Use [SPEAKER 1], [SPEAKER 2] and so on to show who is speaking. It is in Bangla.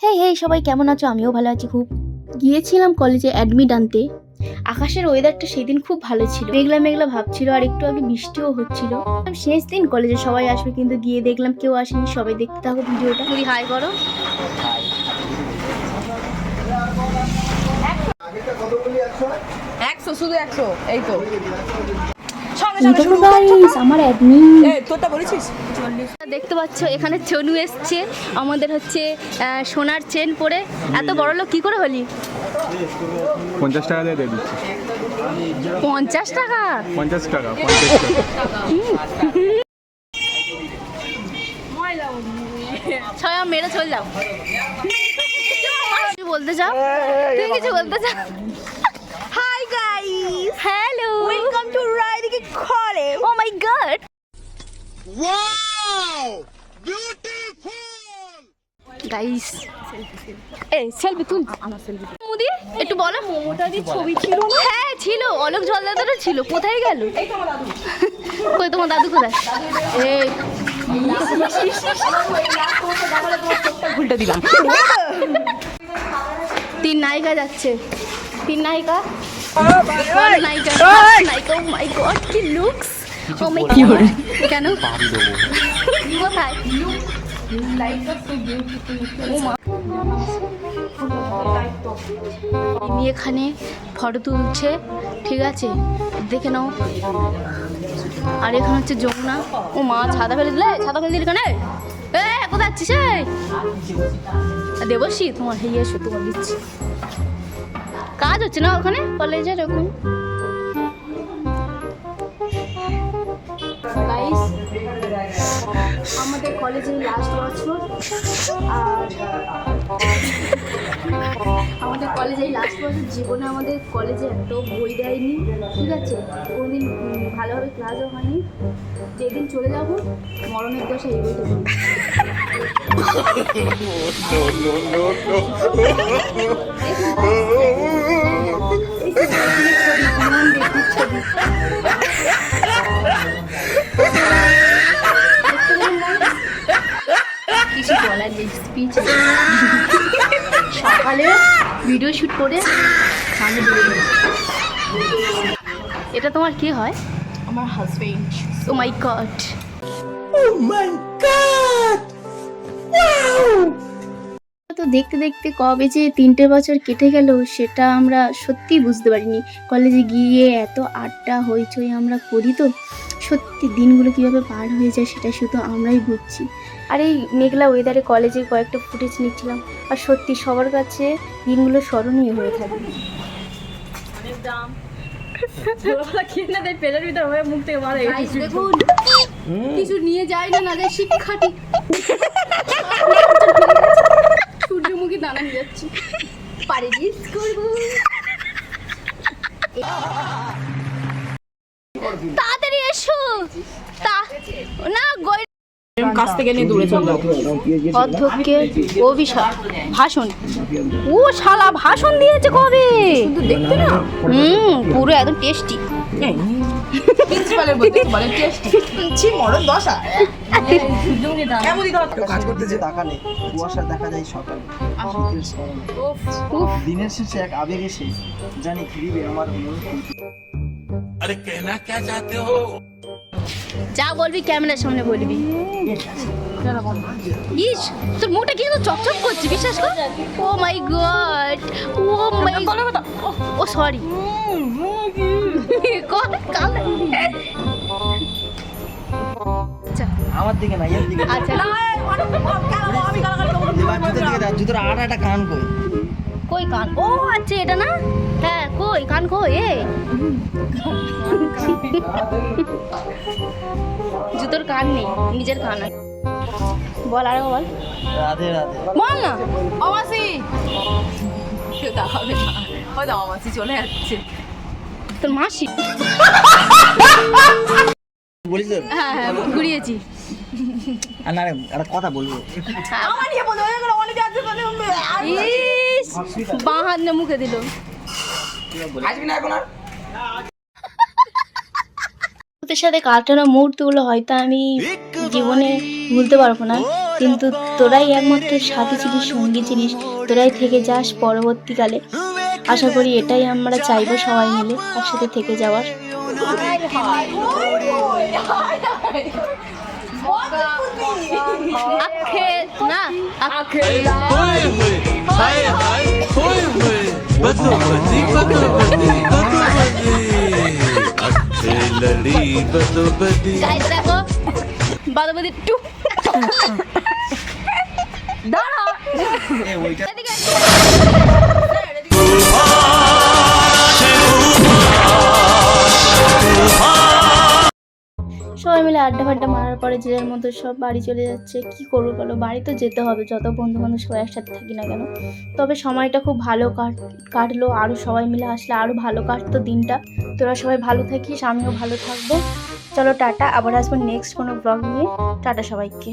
[SPEAKER 1] হে হে সবাই কেমন আছো? আমিও ভালো আছি খুব। গিয়েছিলাম কলেজে অ্যাডমিট আনতে। আকাশের ওয়েদারটা সেদিন খুব ভালো ছিল। মেঘলা মেঘলা ভাবছিল আর একটু আগে বৃষ্টিও হচ্ছিল। শেষ দিন কলেজে সবাই আসবে কিন্তু গিয়ে দেখলাম কেউ আসেনি। সবাই দেখতে থাকো ভিডিওটা। যদি হাই করো
[SPEAKER 2] একশো শুধু একশো এই তো।
[SPEAKER 1] আমার অ্যাডমিট
[SPEAKER 2] তোরটা বলেছিস?
[SPEAKER 1] দেখতে পাচ্ছ এখানে চনু এসছে। আমাদের হচ্ছে আহ, সোনার চেন পরে। এত বড় লোক কি করে হলি?
[SPEAKER 3] পঞ্চাশ টাকা দিয়ে দিয়ে দিচ্ছি।
[SPEAKER 1] পঞ্চাশ টাকা?
[SPEAKER 3] পঞ্চাশ টাকা পঞ্চাশ টাকা।
[SPEAKER 1] ছয় মেরে চলে যাও। কিছু বলতে চাও? তুমি কিছু বলতে চাও?
[SPEAKER 2] Hi guys hello college
[SPEAKER 1] oh my god guys A selfie তুল আমার সেলফি মুদি একটু বলো ছবি ছিল। হ্যাঁ ছিল। অলোক জলদাদারও ছিল। কোথায় গেল? কই তোমার দাদু কোথায়? এই।
[SPEAKER 2] ভুলটা দিলাম
[SPEAKER 1] তিন নায়িকা যাচ্ছে। তিন নায়িকা? কি লুকস ও মাই কেন কোথায়। ইনি এখানে ফটো তুলছে ঠিক আছে দেখে নাও আর এখানে হচ্ছে যমুনা ও মা ছাতা ফেলে দিলে ছাতা ফেলে দিলে কেন কোথায় যাচ্ছিস দেবশ্রী, তোমার হেয়ে এসো, তোমার দিচ্ছি কাজ হচ্ছে না ওখানে? কলেজে এরকম আমাদের কলেজের লাস্ট বছর আর আমাদের কলেজে এই লাস্ট বছর জীবনে আমাদের কলেজে এত বই দেয়নি, ঠিক আছে? কোনোদিন ভালোভাবে ক্লাসও হয়নি। যেদিন চলে যাব, মরণের দশা এই বইটা কিছু সকালে ভিডিও শুট করে এটা তোমার কি হয়?
[SPEAKER 2] আমার husband
[SPEAKER 1] oh my god oh মাই তো দেখতে দেখতে কবে যে তিনটে বছর কেটে গেল সেটা আমরা সত্যি বুঝতে পারিনি। কলেজে গিয়ে এত আড্ডা হইচই আমরা করি তো সত্যি দিনগুলো কীভাবে পার হয়ে যায় সেটা শুধু আমরাই বুঝছি। আর এই মেঘলা ওয়েদারে কলেজে কয়েকটা ফুটেজ নিচ্ছিলাম। আর সত্যি সবার কাছে দিনগুলো স্মরণীয় হয়ে থাকে। কিছু নিয়ে যায় না না যায় শিক্ষাটি সূর্যমুখী দানা নিয়ে যাচ্ছি। পারে রিস্ক তাড়াতাড়ি এসো। তা না গই
[SPEAKER 2] কাছ থেকে নিয়ে দূরে চলে
[SPEAKER 1] অধ্যক্ষের অভিশাপ ভাষণ। ও শালা ভাষণ দিয়েছে কবে?
[SPEAKER 2] কিন্তু দেখতে না।
[SPEAKER 1] হুম পুরো একদম টেস্টি
[SPEAKER 4] আরে কেনা কে চাতে হো?
[SPEAKER 1] যা বলবি ক্যামেরার সামনে বলবি। ইস তোর মুখটা কিন্তু চকচক করছে বিশ্বাস কর? ও my god oh my O sorry
[SPEAKER 5] আমার দিকে না এর দিকে
[SPEAKER 1] আচ্ছা।
[SPEAKER 5] এবার জুতোর আর একটা কান কই?
[SPEAKER 1] কই কান? ও আচ্ছা এটা না? হ্যাঁ কই? কান কই? এ। জুতোর কান নেই নিজের কান আছে। বল আরে বল।
[SPEAKER 5] রাধে রাধে।
[SPEAKER 1] বল না।
[SPEAKER 2] অমাসি। কেউ দেখাবে না। ওই অমাসি চলে যাচ্ছে।
[SPEAKER 1] তোর মাসি।
[SPEAKER 5] বলিস
[SPEAKER 1] হ্যাঁ হ্যাঁ ঘুরিয়েছি।
[SPEAKER 5] আর না একটা কথা বলব।
[SPEAKER 2] আমার নিয়ে হয়ে গেল অনেকে আছে
[SPEAKER 1] বাঁ হাত না মুখে দিল।
[SPEAKER 2] না
[SPEAKER 1] ওদের সাথে কাটানো মুহূর্তগুলো হয়তো আমি জীবনে ভুলতে পারব না কিন্তু তোরাই একমাত্র সাথী ছিলিস সঙ্গী ছিলিস তোরাই থেকে যাস পরবর্তীকালে। আশা করি এটাই আমরা চাইব সবাই মিলে একসাথে থেকে যাওয়ার।
[SPEAKER 4] होए होए हाय हाय होए होए बदो बदी बदो बदी बदो बदी अच्छे लड़ी बदो बदी
[SPEAKER 1] দেখো বাদাবাদি টু
[SPEAKER 5] এ ওইটা
[SPEAKER 1] সবাই মিলে আড্ডা ফাড্ডা মারার পরে যে মধ্যে সব বাড়ি চলে যাচ্ছে। কি করব বলো? বাড়ি তো যেতে হবে, যত বন্ধু বান্ধব সবাই একসাথে থাকি না কেন? তবে সময়টা খুব ভালো কাট, কাটলো আরও সবাই মিলে আসলে আরও ভালো কাটতো দিনটা। তোরা সবাই ভালো থাকিস, আমিও ভালো থাকব। চলো টাটা, আবার আসব নেক্সট কোনো ব্লগ নিয়ে। টাটা সবাইকে।